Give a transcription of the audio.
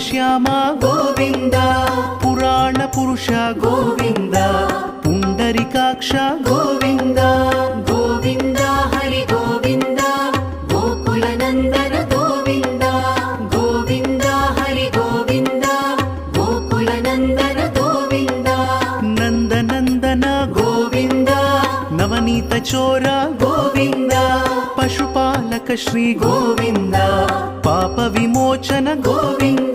శ్యామ గోవింద పురాణ పురుష గోవింద పుండరికాక్ష నందన గోవింద నవనీత చోర గోవింద పశుపాలక శ్రీ గోవింద పాప విమోచన గోవింద